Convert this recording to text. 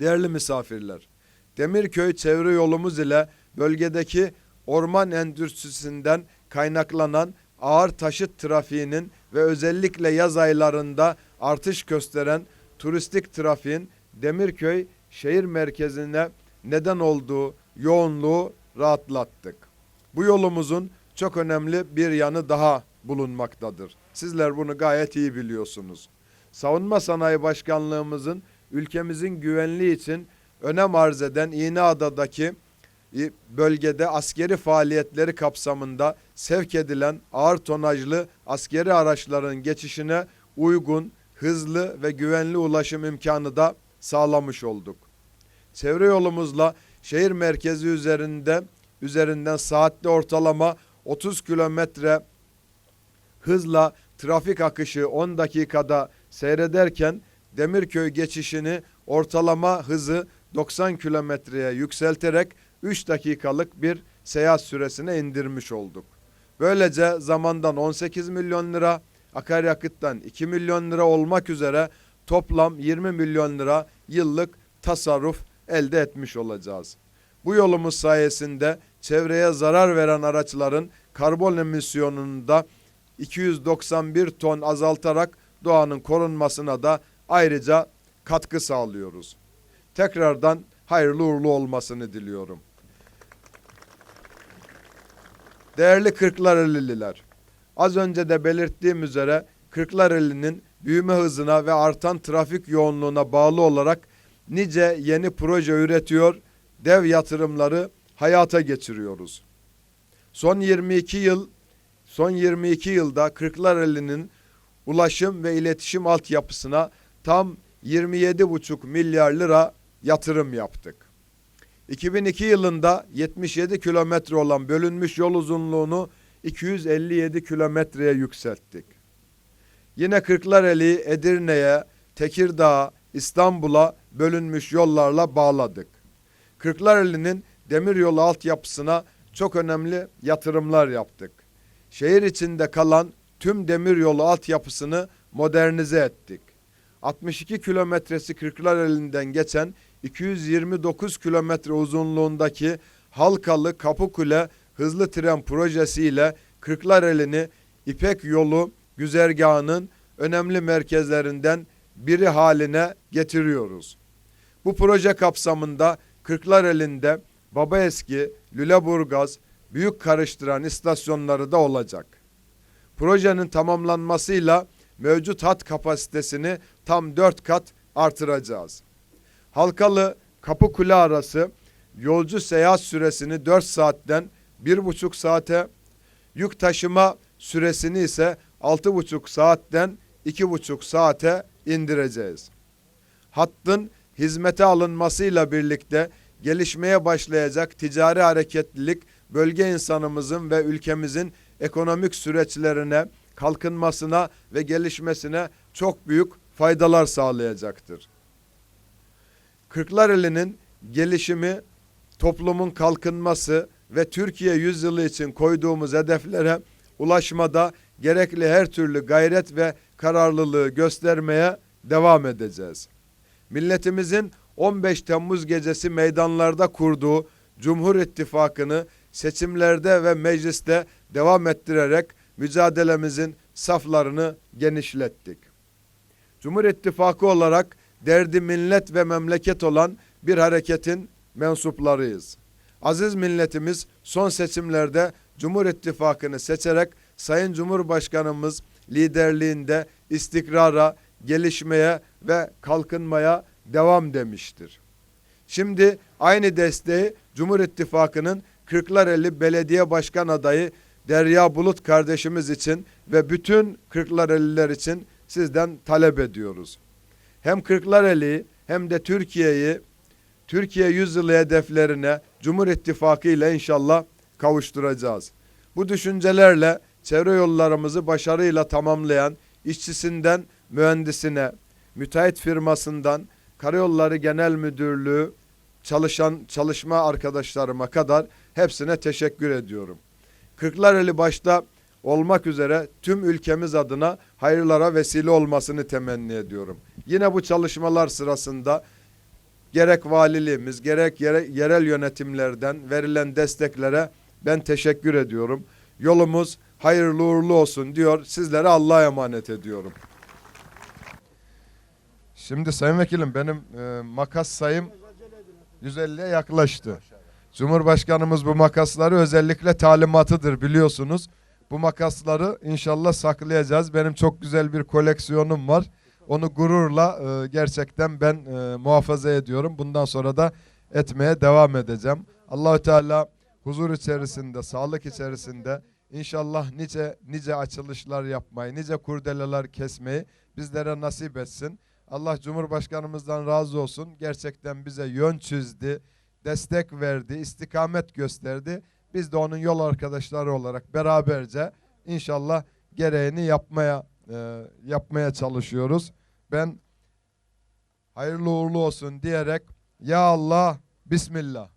Değerli misafirler, Demirköy çevre yolumuz ile bölgedeki orman endüstrisinden kaynaklanan ağır taşıt trafiğinin ve özellikle yaz aylarında artış gösteren turistik trafiğin Demirköy şehir merkezine neden olduğu yoğunluğu rahatlattık. Bu yolumuzun çok önemli bir yanı daha bulunmaktadır. Sizler bunu gayet iyi biliyorsunuz. Savunma Sanayi Başkanlığımızın ülkemizin güvenliği için önem arz eden İğneada'daki bölgede askeri faaliyetleri kapsamında sevk edilen ağır tonajlı askeri araçların geçişine uygun, hızlı ve güvenli ulaşım imkanı da sağlamış olduk. Çevre yolumuzla şehir merkezi üzerinde üzerinden saatte ortalama 30 kilometre hızla trafik akışı 10 dakikada seyrederken Demirköy geçişini ortalama hızı 90 kilometreye yükselterek 3 dakikalık bir seyahat süresine indirmiş olduk. Böylece zamandan 18 milyon lira, akaryakıttan 2 milyon lira olmak üzere toplam 20 milyon lira yıllık tasarruf elde etmiş olacağız. Bu yolumuz sayesinde çevreye zarar veren araçların karbon emisyonunu da 291 ton azaltarak doğanın korunmasına da ayrıca katkı sağlıyoruz. Tekrardan hayırlı uğurlu olmasını diliyorum. Değerli Kırklareliler, az önce de belirttiğim üzere Kırklareli'nin büyüme hızına ve artan trafik yoğunluğuna bağlı olarak nice yeni proje üretiyor, dev yatırımları hayata geçiriyoruz. Son 22 yıl son 22 yılda Kırklareli'nin ulaşım ve iletişim altyapısına tam 27,5 milyar lira yatırım yaptık. 2002 yılında 77 kilometre olan bölünmüş yol uzunluğunu 257 kilometreye yükselttik. Yine Kırklareli, Edirne'ye, Tekirdağ, İstanbul'a bölünmüş yollarla bağladık. Kırklareli'nin demiryolu altyapısına çok önemli yatırımlar yaptık. Şehir içinde kalan tüm demiryolu altyapısını modernize ettik. 62 kilometresi Kırklareli'nden geçen 229 kilometre uzunluğundaki Halkalı Kapıkule hızlı tren projesiyle Kırklareli'ni İpek yolu güzergahının önemli merkezlerinden biri haline getiriyoruz. Bu proje kapsamında Kırklareli'nde Babaeski, Lüleburgaz, Büyük Karıştıran istasyonları da olacak. Projenin tamamlanmasıyla mevcut hat kapasitesini tam 4 kat artıracağız. Halkalı Kapıkule arası yolcu seyahat süresini 4 saatten 1,5 saate, yük taşıma süresini ise 6,5 saatten 2,5 saate indireceğiz. Hattın hizmete alınmasıyla birlikte gelişmeye başlayacak ticari hareketlilik bölge insanımızın ve ülkemizin ekonomik süreçlerine, kalkınmasına ve gelişmesine çok büyük faydalar sağlayacaktır. Kırklareli'nin gelişimi, toplumun kalkınması ve Türkiye yüzyılı için koyduğumuz hedeflere ulaşmada gerekli her türlü gayret ve kararlılığı göstermeye devam edeceğiz. Milletimizin 15 Temmuz gecesi meydanlarda kurduğu Cumhur İttifakı'nı seçimlerde ve mecliste devam ettirerek mücadelemizin saflarını genişlettik. Cumhur İttifakı olarak derdi millet ve memleket olan bir hareketin mensuplarıyız. Aziz milletimiz son seçimlerde Cumhur İttifakı'nı seçerek Sayın Cumhurbaşkanımız liderliğinde istikrara, gelişmeye ve kalkınmaya devam demiştir. Şimdi aynı desteği Cumhur İttifakı'nın Kırklareli Belediye Başkan adayı Derya Bulut kardeşimiz için ve bütün Kırklareliler için sizden talep ediyoruz. Hem Kırklareli hem de Türkiye'yi Türkiye yüzyılı hedeflerine Cumhur İttifakı ile inşallah kavuşturacağız. Bu düşüncelerle çevre yollarımızı başarıyla tamamlayan işçisinden mühendisine, müteahhit firmasından Karayolları Genel Müdürlüğü çalışan çalışma arkadaşlarıma kadar hepsine teşekkür ediyorum. Kırklareli başta olmak üzere tüm ülkemiz adına hayırlara vesile olmasını temenni ediyorum. Yine bu çalışmalar sırasında gerek valiliğimiz gerek yere- yerel yönetimlerden verilen desteklere ben teşekkür ediyorum. Yolumuz hayırlı uğurlu olsun diyor. Sizlere Allah'a emanet ediyorum. Şimdi Sayın Vekilim benim e, makas sayım 150'ye yaklaştı. Cumhurbaşkanımız bu makasları özellikle talimatıdır biliyorsunuz. Bu makasları inşallah saklayacağız. Benim çok güzel bir koleksiyonum var. Onu gururla e, gerçekten ben e, muhafaza ediyorum. Bundan sonra da etmeye devam edeceğim. Allahü Teala huzur içerisinde, sağlık içerisinde inşallah nice nice açılışlar yapmayı, nice kurdeleler kesmeyi bizlere nasip etsin. Allah Cumhurbaşkanımızdan razı olsun. Gerçekten bize yön çizdi, destek verdi, istikamet gösterdi. Biz de onun yol arkadaşları olarak beraberce inşallah gereğini yapmaya e, yapmaya çalışıyoruz. Ben hayırlı uğurlu olsun diyerek ya Allah Bismillah.